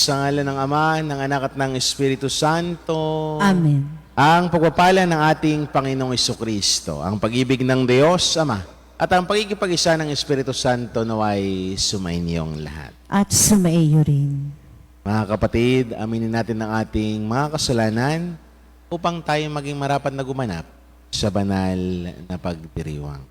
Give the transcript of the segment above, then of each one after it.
Sa ngalan ng Ama, ng Anak at ng Espiritu Santo. Amen. Ang pagpapala ng ating Panginoong Kristo, ang pag-ibig ng Diyos, Ama, at ang pagkikipag-isa ng Espiritu Santo naway sumainyong lahat. At sumaiyo rin. Mga kapatid, aminin natin ang ating mga kasalanan upang tayo maging marapat na gumanap sa banal na pagdiriwang.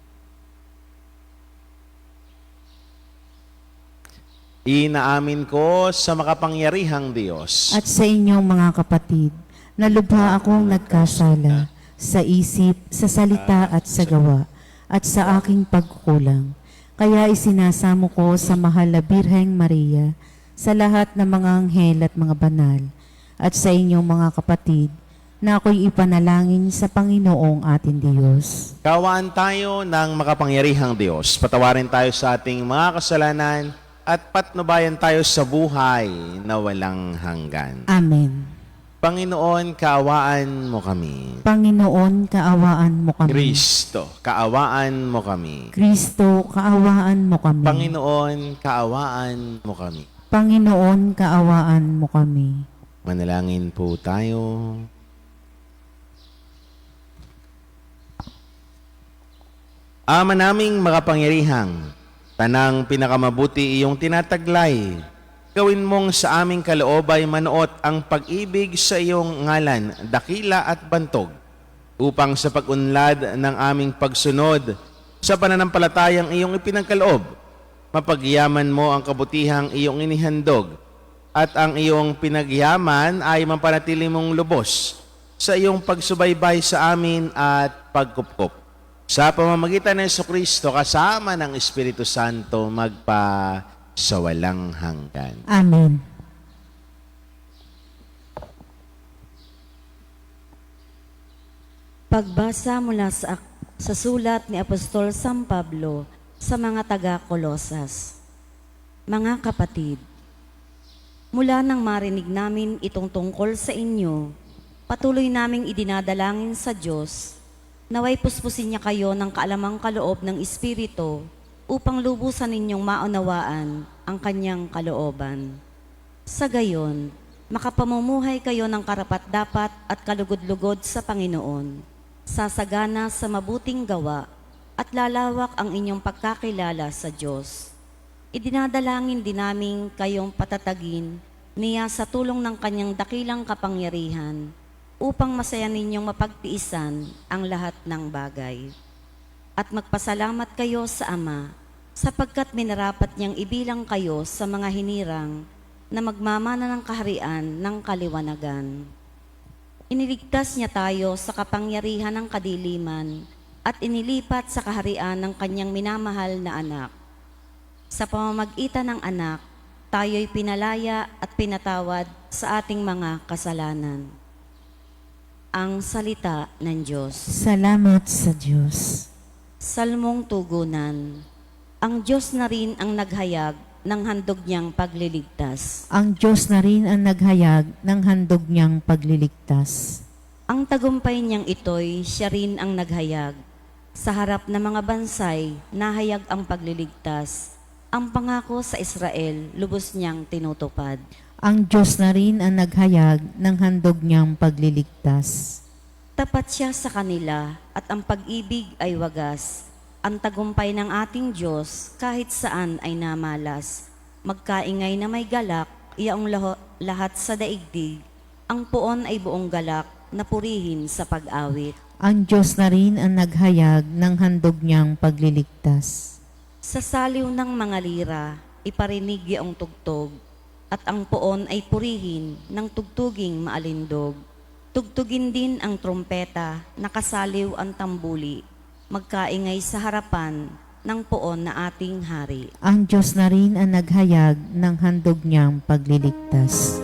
Inaamin ko sa makapangyarihang Diyos At sa inyong mga kapatid, na lubha akong nagkasala sa isip, sa salita at sa gawa, at sa aking pagkukulang. Kaya isinasamo ko sa mahal na Birheng Maria, sa lahat ng mga anghel at mga banal, at sa inyong mga kapatid, na ako'y ipanalangin sa Panginoong ating Diyos. Kawaan tayo ng makapangyarihang Diyos. Patawarin tayo sa ating mga kasalanan at patnubayan tayo sa buhay na walang hanggan. Amen. Panginoon, kaawaan mo kami. Panginoon, kaawaan mo kami. Kristo, kaawaan mo kami. Kristo, kaawaan mo kami. Panginoon, kaawaan mo kami. Panginoon, kaawaan mo kami. Manalangin po tayo. Ama naming makapangyarihang, tanang pinakamabuti iyong tinataglay. Gawin mong sa aming kaloobay manuot ang pag-ibig sa iyong ngalan, dakila at bantog, upang sa pag-unlad ng aming pagsunod sa pananampalatayang iyong ipinagkaloob, mapagyaman mo ang kabutihang iyong inihandog, at ang iyong pinagyaman ay mapanatili mong lubos sa iyong pagsubaybay sa amin at pagkupkup. Sa pamamagitan ng Kristo kasama ng Espiritu Santo magpa sa walang hanggan. Amen. Pagbasa mula sa, sa sulat ni Apostol San Pablo sa mga taga-Kolosas. Mga kapatid, mula nang marinig namin itong tungkol sa inyo, patuloy naming idinadalangin sa Diyos, naway puspusin niya kayo ng kaalamang kaloob ng Espiritu upang lubusan ninyong maunawaan ang kanyang kalooban. Sa gayon, makapamumuhay kayo ng karapat-dapat at kalugod-lugod sa Panginoon, sasagana sa mabuting gawa at lalawak ang inyong pagkakilala sa Diyos. Idinadalangin din namin kayong patatagin niya sa tulong ng kanyang dakilang kapangyarihan upang masaya ninyong mapagtiisan ang lahat ng bagay. At magpasalamat kayo sa Ama sapagkat minarapat niyang ibilang kayo sa mga hinirang na magmamana ng kaharian ng kaliwanagan. Iniligtas niya tayo sa kapangyarihan ng kadiliman at inilipat sa kaharian ng kanyang minamahal na anak. Sa pamamagitan ng anak, tayo'y pinalaya at pinatawad sa ating mga kasalanan. Ang salita ng Diyos. Salamat sa Diyos. Salmong tugunan. Ang Diyos na rin ang naghayag ng handog niyang pagliligtas. Ang Diyos na rin ang naghayag ng handog niyang pagliligtas. Ang tagumpay niyang ito'y siya rin ang naghayag. Sa harap ng mga bansay, nahayag ang pagliligtas. Ang pangako sa Israel, lubos niyang tinutupad. Ang Diyos na rin ang naghayag ng handog niyang pagliligtas. Tapat siya sa kanila at ang pag-ibig ay wagas. Ang tagumpay ng ating Diyos kahit saan ay namalas. Magkaingay na may galak, iyaong lahat sa daigdig. Ang puon ay buong galak na purihin sa pag-awit. Ang Diyos na rin ang naghayag ng handog niyang pagliligtas. Sa saliw ng mga lira, iparinig iyong tugtog, at ang poon ay purihin ng tugtuging maalindog. Tugtugin din ang trompeta, nakasaliw ang tambuli, magkaingay sa harapan ng poon na ating hari. Ang Diyos na rin ang naghayag ng handog niyang pagliligtas.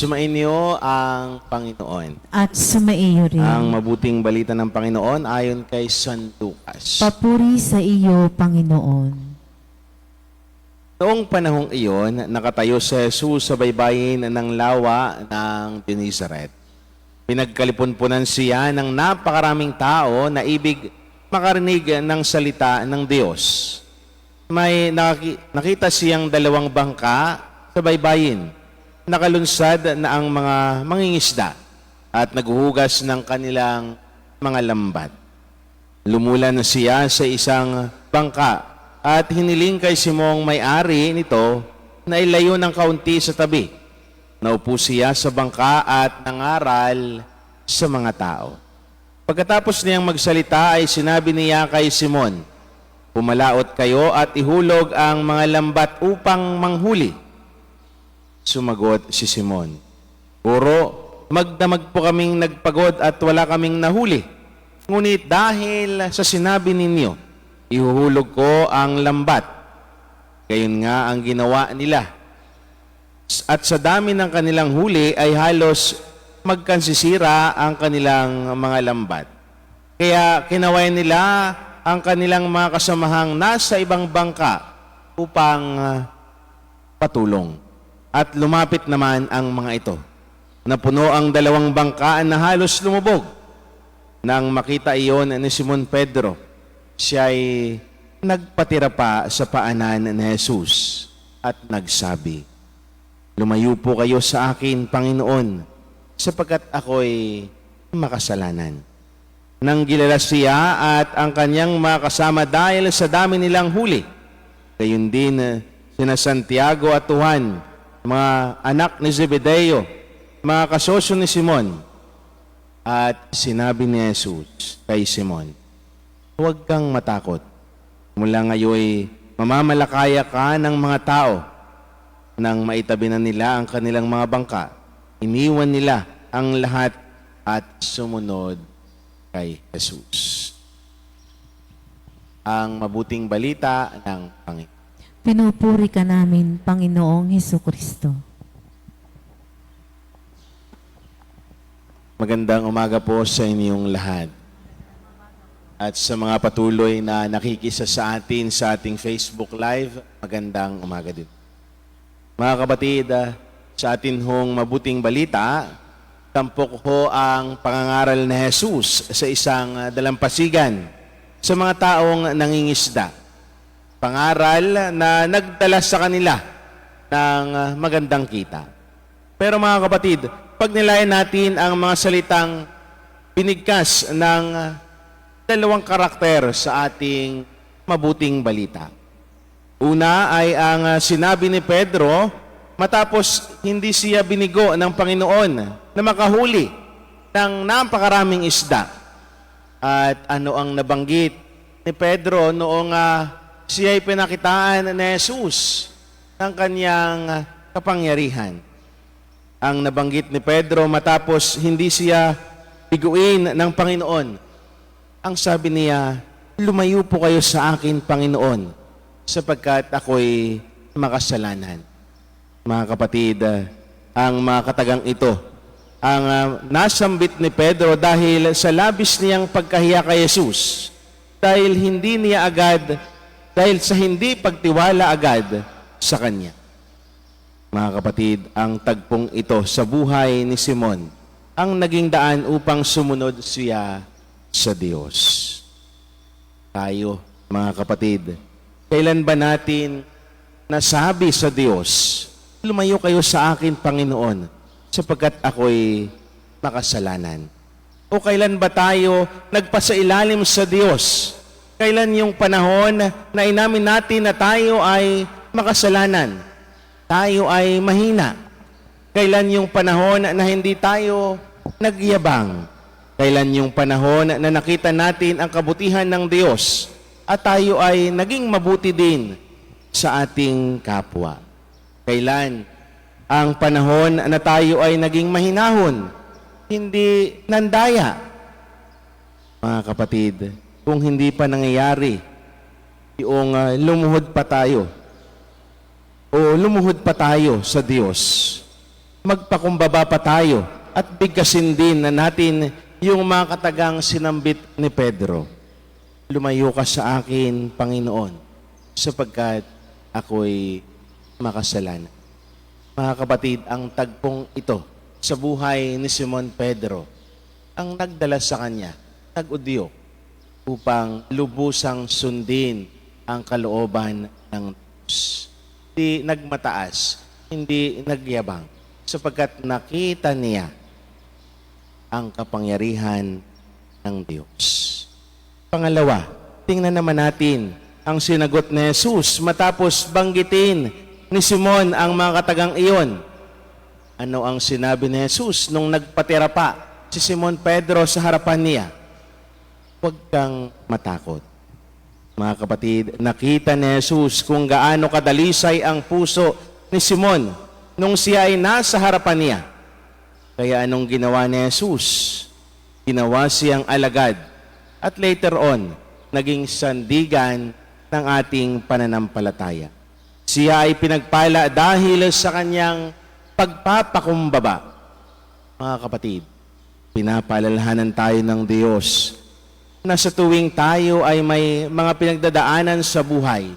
Sumainyo ang Panginoon. At sumaiyo rin. Ang mabuting balita ng Panginoon ayon kay San Lucas. Papuri sa iyo, Panginoon. Noong panahong iyon, nakatayo si Jesus sa baybayin ng lawa ng Genesaret. Pinagkalipunpunan siya ng napakaraming tao na ibig makarinig ng salita ng Diyos. May nakita siyang dalawang bangka sa baybayin. Nakalunsad na ang mga mangingisda at naghuhugas ng kanilang mga lambat. Lumulan siya sa isang bangka at hiniling kay Simong may-ari nito na ilayo ng kaunti sa tabi. Naupo siya sa bangka at nangaral sa mga tao. Pagkatapos niyang magsalita ay sinabi niya kay Simon, Pumalaot kayo at ihulog ang mga lambat upang manghuli. Sumagot si Simon, Puro, magdamag po kaming nagpagod at wala kaming nahuli. Ngunit dahil sa sinabi ninyo, ihuhulog ko ang lambat. Gayon nga ang ginawa nila. At sa dami ng kanilang huli ay halos magkansisira ang kanilang mga lambat. Kaya kinaway nila ang kanilang mga kasamahang nasa ibang bangka upang ah, patulong. At lumapit naman ang mga ito. Napuno ang dalawang bangkaan na halos lumubog. Nang makita iyon ni Simon Pedro, siya ay nagpatira pa sa paanan ni Jesus at nagsabi, Lumayo po kayo sa akin, Panginoon, sapagkat ako'y makasalanan. Nang gilala siya at ang kanyang mga kasama dahil sa dami nilang huli, gayon din sina Santiago at Juan, mga anak ni Zebedeo, mga kasosyo ni Simon, at sinabi ni Jesus kay Simon, Huwag kang matakot. Mula ngayon, mamamalakaya ka ng mga tao. Nang maitabi na nila ang kanilang mga bangka, iniwan nila ang lahat at sumunod kay Jesus. Ang mabuting balita ng Panginoon. Pinupuri ka namin, Panginoong Heso Kristo. Magandang umaga po sa inyong lahat. At sa mga patuloy na nakikisa sa atin sa ating Facebook Live, magandang umaga din. Mga kapatid, ah, sa atin hong mabuting balita, tampok ho ang pangangaral ni Jesus sa isang ah, dalampasigan sa mga taong nangingisda. Pangaral na nagdala sa kanila ng ah, magandang kita. Pero mga kapatid, pag nilayan natin ang mga salitang binigkas ng ah, dalawang karakter sa ating mabuting balita. Una ay ang ah, sinabi ni Pedro matapos hindi siya binigo ng Panginoon na makahuli ng napakaraming isda. At ano ang nabanggit ni Pedro noong uh, siya ay pinakitaan ni Jesus ng kanyang kapangyarihan ang nabanggit ni Pedro matapos hindi siya biguin ng Panginoon. Ang sabi niya, lumayo po kayo sa akin, Panginoon, sapagkat ako'y makasalanan. Mga kapatid, ang mga katagang ito, ang ah, nasambit ni Pedro dahil sa labis niyang pagkahiya kay Jesus, dahil hindi niya agad, dahil sa hindi pagtiwala agad sa Kanya. Mga kapatid, ang tagpong ito sa buhay ni Simon ang naging daan upang sumunod siya sa Diyos. Tayo, mga kapatid, kailan ba natin nasabi sa Diyos, lumayo kayo sa akin, Panginoon, sapagkat ako'y makasalanan? O kailan ba tayo nagpasailalim sa Diyos? Kailan yung panahon na inamin natin na tayo ay makasalanan? Tayo ay mahina. Kailan yung panahon na hindi tayo nagyabang? Kailan yung panahon na nakita natin ang kabutihan ng Diyos at tayo ay naging mabuti din sa ating kapwa? Kailan ang panahon na tayo ay naging mahinahon, hindi nandaya? Mga kapatid, kung hindi pa nangyayari, yung ah, lumuhod pa tayo o lumuhod pa tayo sa Diyos, magpakumbaba pa tayo at bigkasin din na natin yung mga katagang sinambit ni Pedro. Lumayo ka sa akin, Panginoon, sapagkat ako'y makasalanan. Mga kapatid, ang tagpong ito sa buhay ni Simon Pedro ang nagdala sa kanya, nag-udyo, upang lubusang sundin ang kalooban ng Diyos. Hindi nagmataas, hindi nagyabang, sapagkat nakita niya ang kapangyarihan ng Diyos. Pangalawa, tingnan naman natin ang sinagot ni Jesus matapos banggitin ni Simon ang mga katagang iyon. Ano ang sinabi ni Jesus nung nagpatira pa si Simon Pedro sa harapan niya? Huwag kang matakot. Mga kapatid, nakita ni Jesus kung gaano kadalisay ang puso ni Simon nung siya ay nasa harapan niya. Kaya anong ginawa ni Jesus? Ginawa siyang alagad at later on, naging sandigan ng ating pananampalataya. Siya ay pinagpala dahil sa kanyang pagpapakumbaba. Mga kapatid, pinapaalalahanan tayo ng Diyos na sa tuwing tayo ay may mga pinagdadaanan sa buhay,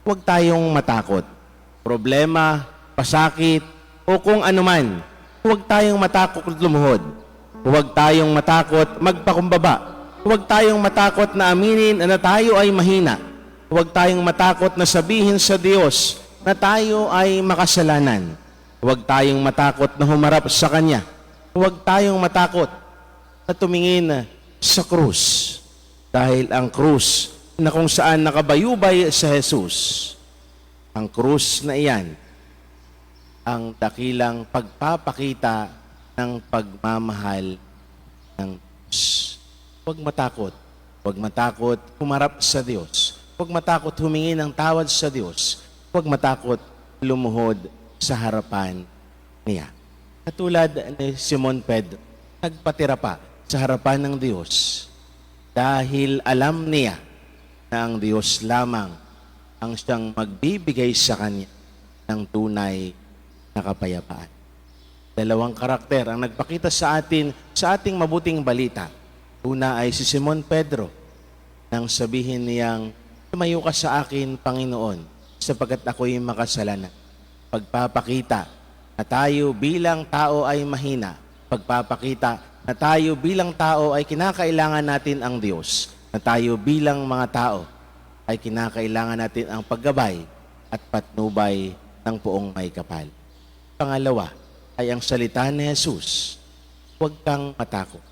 huwag tayong matakot. Problema, pasakit, o kung anuman, huwag tayong matakot lumuhod. Huwag tayong matakot magpakumbaba. Huwag tayong matakot na aminin na tayo ay mahina. Huwag tayong matakot na sabihin sa Diyos na tayo ay makasalanan. Huwag tayong matakot na humarap sa Kanya. Huwag tayong matakot na tumingin sa krus. Dahil ang krus na kung saan nakabayubay sa Jesus, ang krus na iyan, ang dakilang pagpapakita ng pagmamahal ng Diyos. Huwag matakot. Huwag matakot humarap sa Diyos. Huwag matakot humingi ng tawad sa Diyos. Huwag matakot lumuhod sa harapan niya. Katulad ni Simon Pedro, nagpatira pa sa harapan ng Diyos dahil alam niya na ang Diyos lamang ang siyang magbibigay sa kanya ng tunay na kapayapaan. Dalawang karakter ang nagpakita sa atin sa ating mabuting balita. Una ay si Simon Pedro nang sabihin niyang, Tumayo ka sa akin, Panginoon, sapagkat ako'y makasalanan. Pagpapakita na tayo bilang tao ay mahina. Pagpapakita na tayo bilang tao ay kinakailangan natin ang Diyos. Na tayo bilang mga tao ay kinakailangan natin ang paggabay at patnubay ng poong may kapal. Pangalawa ay ang salita ni Jesus. Huwag kang matakot.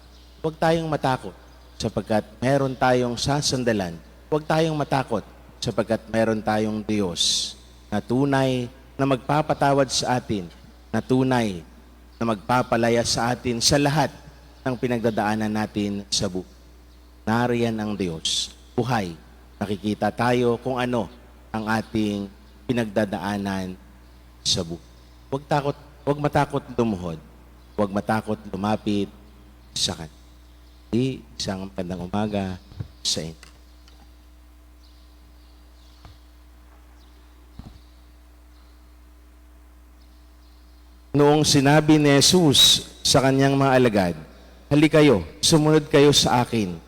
Huwag tayong matakot sapagkat meron tayong sasandalan. Huwag tayong matakot sapagkat meron tayong Diyos na tunay na magpapatawad sa atin, na tunay na magpapalaya sa atin sa lahat ng pinagdadaanan natin sa buhay. Nariyan ang Diyos. Buhay. Nakikita tayo kung ano ang ating pinagdadaanan sa buhay. Huwag takot, huwag matakot lumuhod. Huwag matakot lumapit sa Kanya. Di, isang magandang umaga sa inyo. Noong sinabi ni Jesus sa kanyang mga alagad, Halika kayo, sumunod kayo sa akin.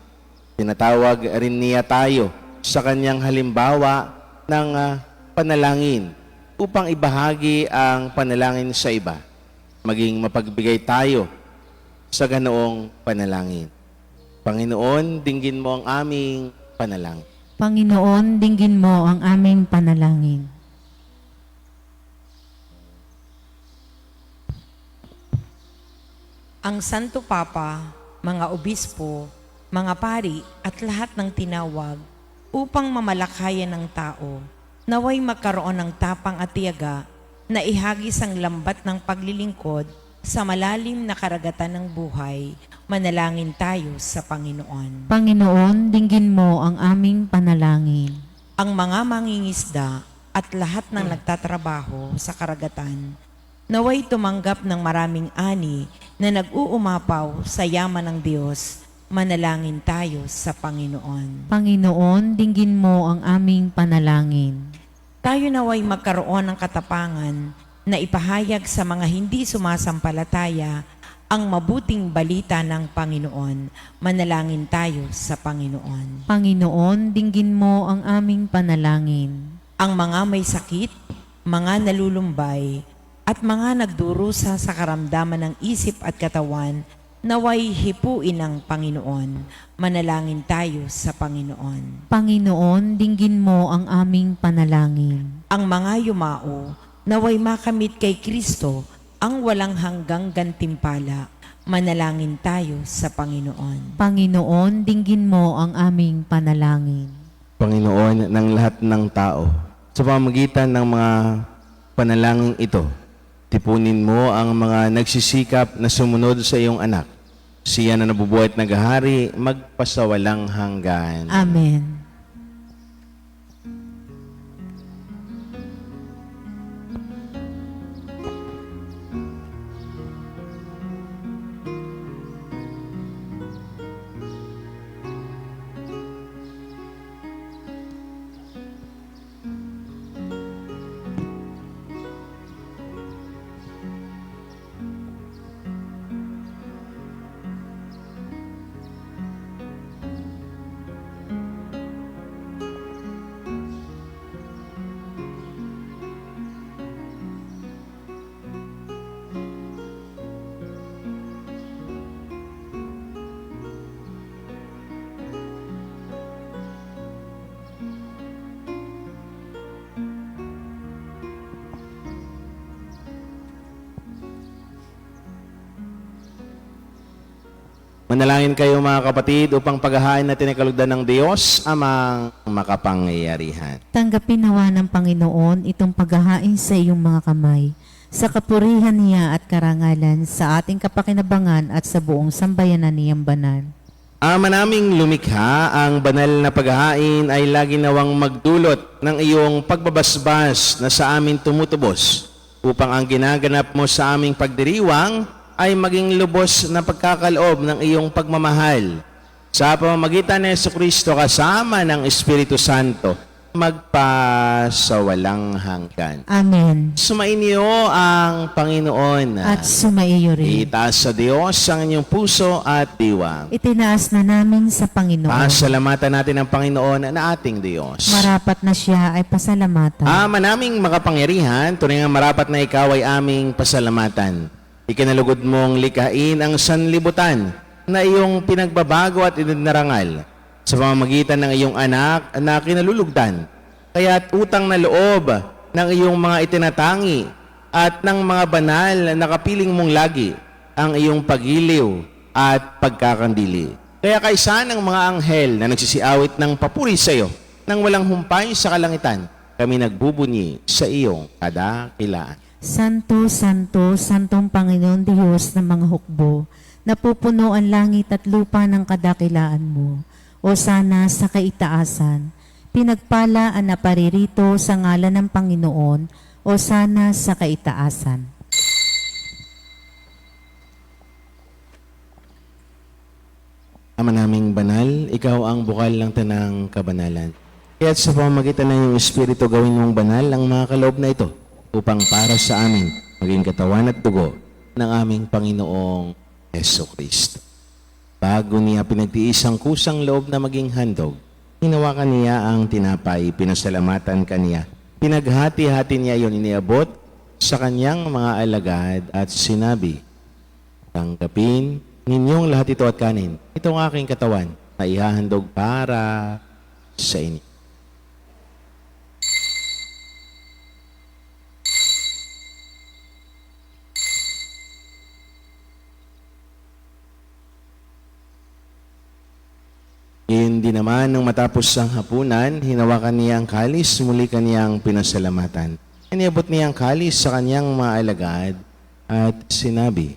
Tinatawag rin niya tayo sa kanyang halimbawa ng ah, panalangin upang ibahagi ang panalangin sa iba. Maging mapagbigay tayo sa ganoong panalangin. Panginoon, dinggin mo ang aming panalangin. Panginoon, dinggin mo ang aming panalangin. Ang Santo Papa, mga obispo, mga pari at lahat ng tinawag upang mamalakayan ng tao, naway magkaroon ng tapang at tiyaga na ihagis ang lambat ng paglilingkod sa malalim na karagatan ng buhay, manalangin tayo sa Panginoon. Panginoon, dinggin mo ang aming panalangin. Ang mga mangingisda at lahat ng nagtatrabaho sa karagatan, naway tumanggap ng maraming ani na nag-uumapaw sa yaman ng Diyos, manalangin tayo sa Panginoon. Panginoon, dinggin mo ang aming panalangin. Tayo naway magkaroon ng katapangan na ipahayag sa mga hindi sumasampalataya ang mabuting balita ng Panginoon. Manalangin tayo sa Panginoon. Panginoon, dinggin mo ang aming panalangin. Ang mga may sakit, mga nalulumbay, at mga nagdurusa sa karamdaman ng isip at katawan, naway hipuin ng Panginoon. Manalangin tayo sa Panginoon. Panginoon, dinggin mo ang aming panalangin. Ang mga yumao, naway makamit kay Kristo ang walang hanggang gantimpala. Manalangin tayo sa Panginoon. Panginoon, dinggin mo ang aming panalangin. Panginoon ng lahat ng tao, sa pamamagitan ng mga panalangin ito, tipunin mo ang mga nagsisikap na sumunod sa iyong anak. Siya na nabubuhay at naghahari, magpasawalang hanggan. Amen. Manalangin kayo mga kapatid upang paghahain natin ang kalugdan ng Diyos amang makapangyarihan. Tanggapin nawa ng Panginoon itong paghahain sa iyong mga kamay, sa kapurihan niya at karangalan, sa ating kapakinabangan at sa buong sambayanan niyang banal. Ama naming lumikha, ang banal na paghahain ay lagi nawang magdulot ng iyong pagbabasbas na sa amin tumutubos upang ang ginaganap mo sa aming pagdiriwang ay maging lubos na pagkakaloob ng iyong pagmamahal. Sa pamamagitan ni Yesu Kristo kasama ng Espiritu Santo, magpasawalang hanggan. Amen. Sumainyo ang Panginoon. At sumaiyo rin. Itaas sa Diyos ang inyong puso at diwa. Itinaas na namin sa Panginoon. Pasalamatan natin ang Panginoon na ating Diyos. Marapat na siya ay pasalamatan. Ama naming makapangyarihan, tunay nga marapat na ikaw ay aming pasalamatan. Ikinalugod mong likain ang sanlibutan na iyong pinagbabago at idinarangal sa pamamagitan ng iyong anak na kinalulugdan. Kaya't utang na loob ng iyong mga itinatangi at ng mga banal na kapiling mong lagi ang iyong pagiliw at pagkakandili. Kaya kaisa ng mga anghel na nagsisiawit ng papuri sa iyo nang walang humpay sa kalangitan, kami nagbubunyi sa iyong kadakilaan. Santo, Santo, Santong Panginoon Diyos ng mga hukbo, napupuno ang langit at lupa ng kadakilaan mo. O sana sa kaitaasan, pinagpala ang naparirito sa ngalan ng Panginoon, o sana sa kaitaasan. Ama naming banal, ikaw ang bukal ng tanang kabanalan. Kaya't sa pamamagitan ng Espiritu gawin mong banal ang mga kaloob na ito upang para sa amin maging katawan at dugo ng aming Panginoong Yeso Kristo. Bago niya pinagtiis ang kusang loob na maging handog, hinawakan niya ang tinapay, pinasalamatan kaniya. Pinaghati-hati niya yon iniabot sa kanyang mga alagad at sinabi, Tanggapin ninyong lahat ito at kanin. Ito ang aking katawan na ihahandog para sa inyo. Din naman, nung matapos ang hapunan, hinawakan niya ang kalis, muli kaniyang pinasalamatan. Iniabot niya ang kalis sa kanyang mga alagad at sinabi,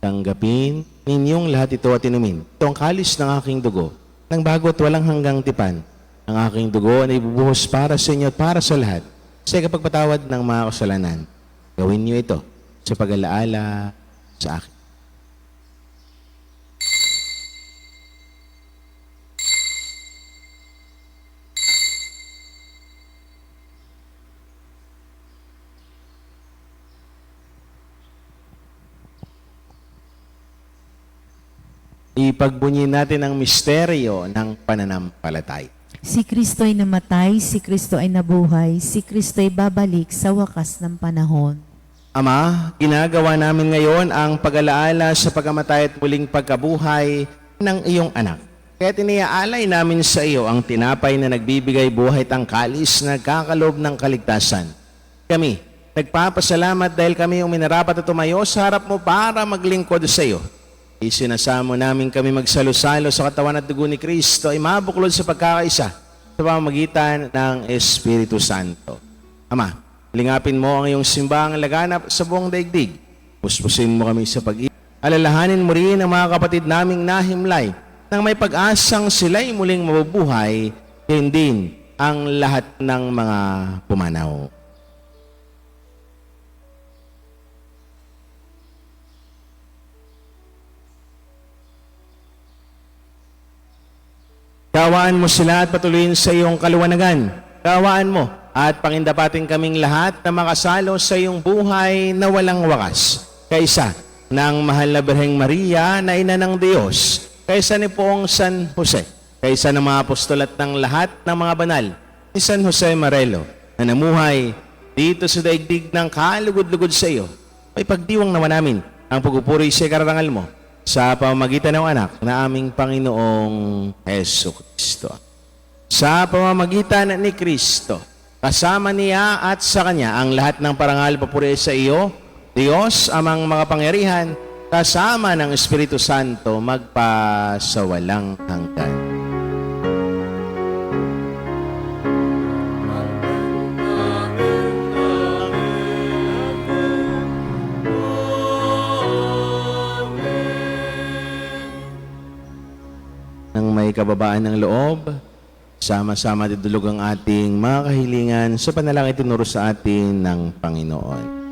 Tanggapin ninyong lahat ito at inumin. Ito ang kalis ng aking dugo, ng bago at walang hanggang tipan. Ang aking dugo na ibubuhos para sa inyo at para sa lahat sa kapagpatawad ng mga kasalanan. Gawin niyo ito sa pag-alaala sa akin. Ipagbunyi natin ang misteryo ng pananampalataya. Si Kristo'y namatay, si Kristo ay nabuhay, si Kristo'y babalik sa wakas ng panahon. Ama, ginagawa namin ngayon ang pag-alaala sa pagkamatay at muling pagkabuhay ng iyong anak. Kaya tiniaalay namin sa iyo ang tinapay na nagbibigay buhay tangkalis na kakalob ng kaligtasan. Kami, nagpapasalamat dahil kami yung minarapat at tumayo sa harap mo para maglingkod sa iyo. Isinasamo namin kami magsalo-salo sa katawan at dugo ni Kristo ay mabuklod sa pagkakaisa sa pamamagitan ng Espiritu Santo. Ama, lingapin mo ang iyong simbahang laganap sa buong daigdig. Puspusin mo kami sa pag Alalahanin mo rin ang mga kapatid naming nahimlay nang may pag-asang sila'y muling mabubuhay, din ang lahat ng mga pumanaw. Kawaan mo sila at patuloyin sa iyong kaluwanagan. Kawaan mo at pangindapatin kaming lahat na makasalo sa iyong buhay na walang wakas. Kaysa ng mahal na Birheng Maria na ina ng Diyos, kaysa ni Poong San Jose, kaysa ng mga apostol at ng lahat ng mga banal, ni San Jose Marelo, na namuhay dito sa daigdig ng kalugod-lugod sa iyo. May pagdiwang naman namin ang pagpupuri sa kararangal mo sa pamamagitan ng anak na aming Panginoong Heso Kristo. Sa pamamagitan ni Kristo, kasama niya at sa Kanya ang lahat ng parangal papuri sa iyo, Diyos amang makapangyarihan, kasama ng Espiritu Santo magpa sa walang hanggan. Nang may kababaan ng loob, sama-sama didulog ang ating mga kahilingan sa panalangin tinuro sa atin ng Panginoon.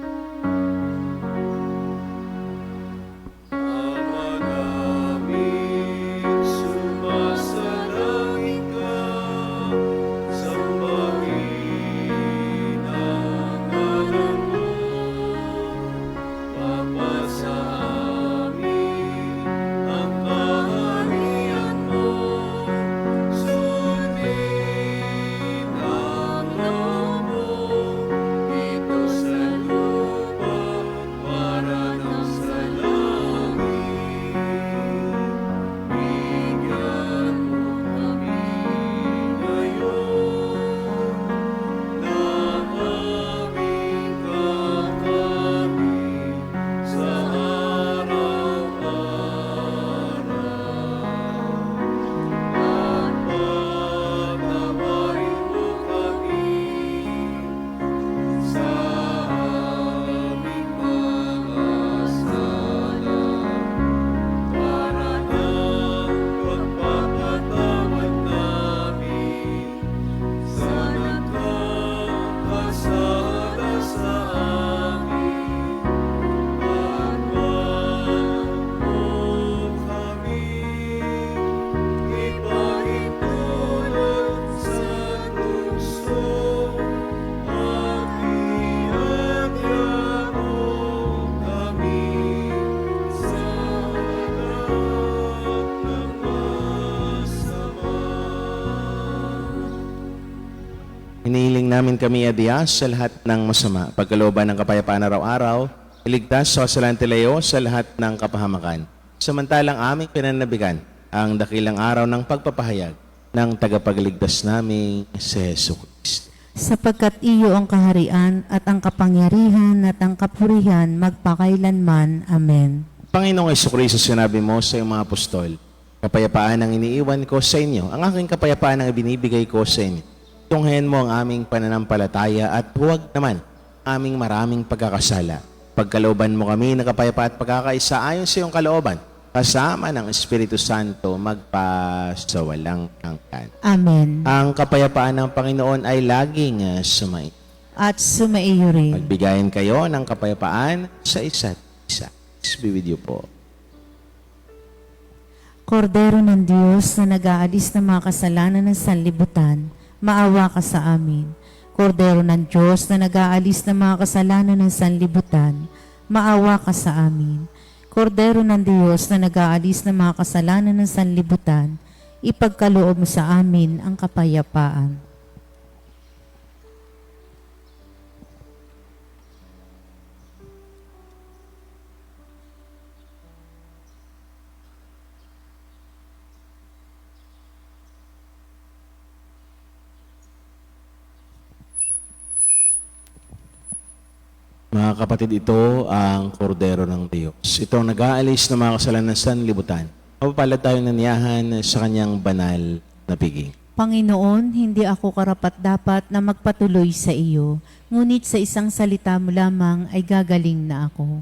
Namin kami adiyas sa lahat ng masama, pagkalooban ng kapayapaan araw-araw, iligtas sa kasalanan tilayo sa lahat ng kapahamakan. Samantalang aming pinanabigan ang dakilang araw ng pagpapahayag ng tagapagligtas naming si Yesu Kristo. Sapagkat iyo ang kaharian at ang kapangyarihan at ang kapurihan magpakailanman. Amen. Panginoong Yesu Kristo, sinabi mo sa iyong mga apostol, kapayapaan ang iniiwan ko sa inyo, ang aking kapayapaan ang ibinibigay ko sa inyo. Tunghayan mo ang aming pananampalataya at huwag naman aming maraming pagkakasala. Pagkalooban mo kami ng kapayapaan at pagkakaisa ayon sa iyong kalooban, kasama ng Espiritu Santo magpa sa walang hanggan. Amen. Ang kapayapaan ng Panginoon ay laging uh, sumay. At sumaiyo rin. Magbigayan kayo ng kapayapaan sa isa't isa. Be with you po. Kordero ng Diyos na nag-aalis ng mga kasalanan ng sanlibutan, maawa ka sa amin. Kordero ng Diyos na nag-aalis ng mga kasalanan ng sanlibutan, maawa ka sa amin. Kordero ng Diyos na nag-aalis ng mga kasalanan ng sanlibutan, ipagkaloob mo sa amin ang kapayapaan. Mga kapatid, ito ang kordero ng Diyos. Ito ang nag-aalis ng mga kasalanan sa libutan. Mapapalad tayo naniyahan sa kanyang banal na piging. Panginoon, hindi ako karapat-dapat na magpatuloy sa iyo, ngunit sa isang salita mo lamang ay gagaling na ako.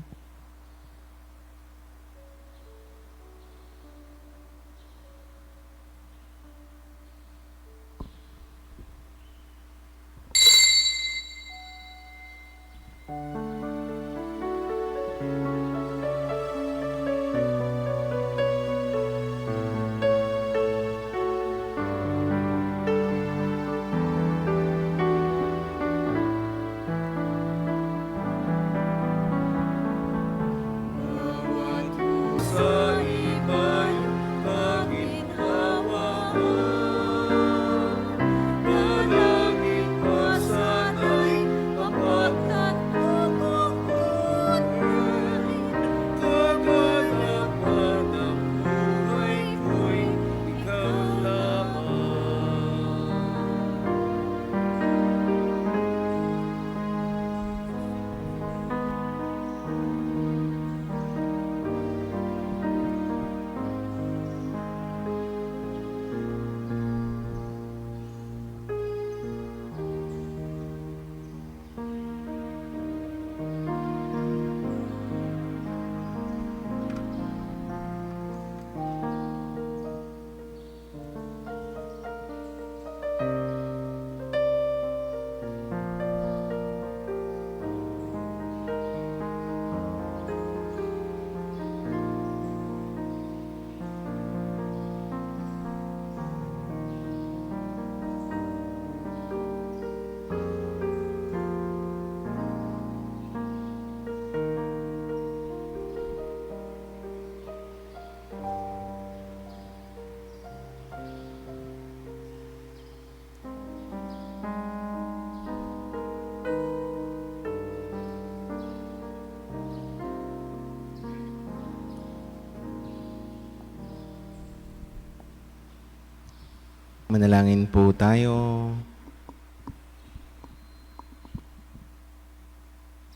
Manalangin po tayo.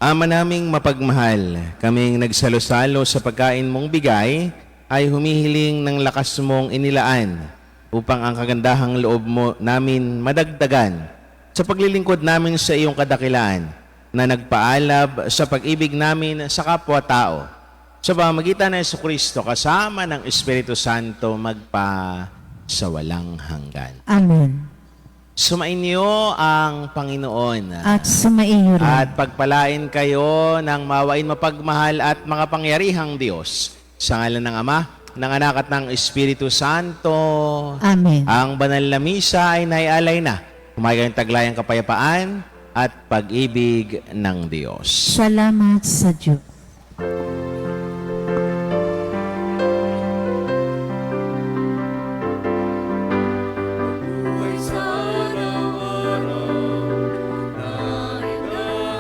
Ama naming mapagmahal, kaming nagsalo-salo sa pagkain mong bigay, ay humihiling ng lakas mong inilaan upang ang kagandahang loob mo namin madagdagan sa paglilingkod namin sa iyong kadakilaan na nagpaalab sa pag-ibig namin sa kapwa-tao. Sa pamagitan ng Kristo kasama ng Espiritu Santo magpa sa walang hanggan. Amen. Sumainyo ang Panginoon. At sumaiyo rin. At pagpalain kayo ng mawain mapagmahal at mga pangyarihang Diyos. Sa ngalan ng Ama, ng Anak at ng Espiritu Santo. Amen. Ang banal na misa ay naialay na. Kumain kayong taglayang kapayapaan at pag-ibig ng Diyos. Salamat sa Diyos.